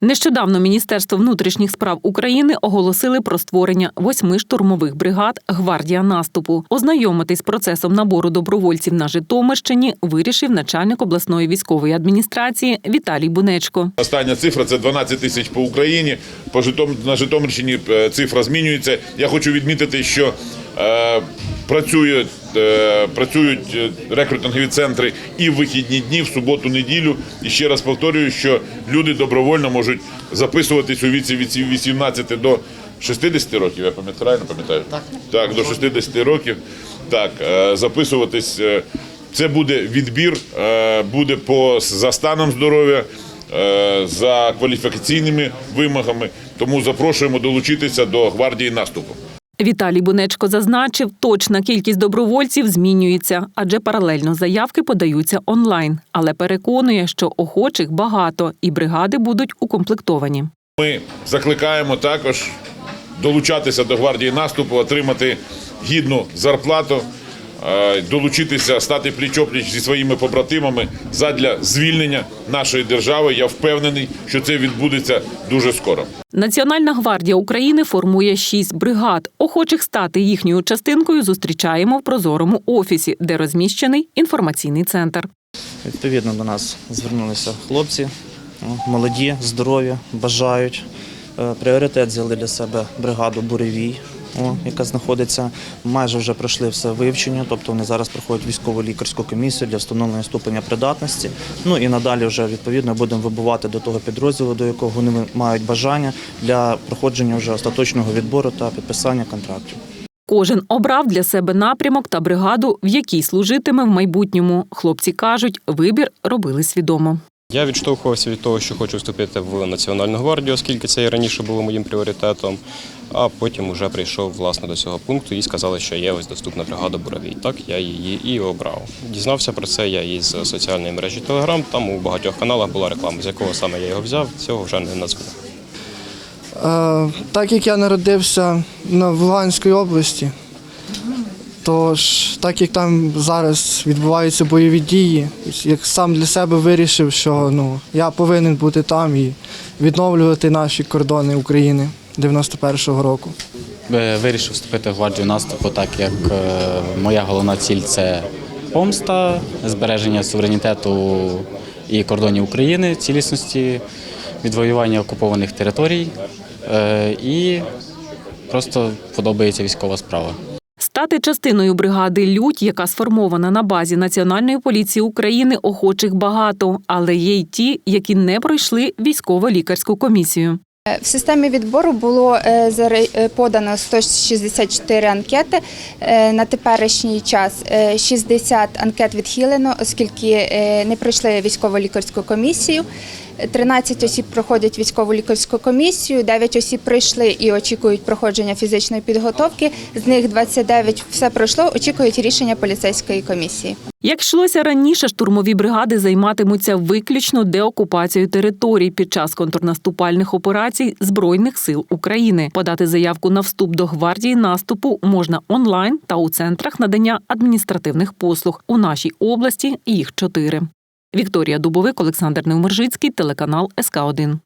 Нещодавно Міністерство внутрішніх справ України оголосили про створення восьми штурмових бригад Гвардія наступу. Ознайомитись з процесом набору добровольців на Житомирщині вирішив начальник обласної військової адміністрації Віталій Бунечко. Остання цифра це 12 тисяч по Україні. По Житом... на Житомирщині е, цифра змінюється. Я хочу відмітити, що е, працюють, е, працюють е, рекрутингові центри і в вихідні дні, в суботу, неділю. І ще раз повторюю, що люди добровольно можуть записуватись у віці від 18 до 60 років. Я пам'ятаю, правильно пам'ятаю? Так. Так, до 60 років. Так, е, записуватись. е, Це буде відбір, е, буде по за станом здоров'я, е, за кваліфікаційними вимогами. Тому запрошуємо долучитися до гвардії наступу. Віталій Бунечко зазначив, точна кількість добровольців змінюється, адже паралельно заявки подаються онлайн. Але переконує, що охочих багато і бригади будуть укомплектовані. Ми закликаємо також долучатися до гвардії наступу, отримати гідну зарплату, долучитися, стати пліч-опліч зі своїми побратимами задля звільнення нашої держави. Я впевнений, що це відбудеться дуже скоро. Національна гвардія України формує шість бригад. Охочих стати їхньою частинкою зустрічаємо в прозорому офісі, де розміщений інформаційний центр. Відповідно до нас звернулися хлопці, молоді, здорові, бажають. Е, Пріоритет взяли для себе бригаду Буревій, яка знаходиться. Майже вже пройшли все вивчення, тобто вони зараз проходять військово лікарську комісію для встановлення ступеня придатності. Ну і надалі вже відповідно будемо вибувати до того підрозділу, до якого вони мають бажання для проходження вже остаточного відбору та підписання контрактів. Кожен обрав для себе напрямок та бригаду, в якій служитиме в майбутньому. Хлопці кажуть, вибір робили свідомо. Я відштовхувався від того, що хочу вступити в Національну гвардію, оскільки це і раніше було моїм пріоритетом. А потім вже прийшов власне до цього пункту і сказали, що є ось доступна бригада Буравій. Так я її і обрав. Дізнався про це я із соціальної мережі Telegram. Там у багатьох каналах була реклама, з якого саме я його взяв, цього вже не назву. Е, Так як я народився на в Луганській області, тож так як там зараз відбуваються бойові дії, як сам для себе вирішив, що ну, я повинен бути там і відновлювати наші кордони України 91-го року. Е, Вирішив вступити в гвардію наступу, так як е, моя головна ціль це помста, збереження суверенітету і кордонів України, цілісності, відвоювання окупованих територій е, і просто подобається військова справа. Стати частиною бригади Людь, яка сформована на базі Національної поліції України, охочих багато, але є й ті, які не пройшли військово-лікарську комісію. В системі відбору було е, е, подано 164 анкети. Е, На теперішній час е, 60 анкет відхилено, оскільки е, не пройшли військово-лікарську комісію. 13 осіб проходять військово-лікарську комісію, 9 осіб пройшли і очікують проходження фізичної підготовки. З них 29 все пройшло, очікують рішення поліцейської комісії. Як йшлося раніше, штурмові бригади займатимуться виключно деокупацією територій під час контрнаступальних операцій Збройних сил України. Подати заявку на вступ до гвардії наступу можна онлайн та у центрах надання адміністративних послуг. У нашій області їх чотири. Вікторія Дубовик, Олександр Невмержицький, телеканал СК 1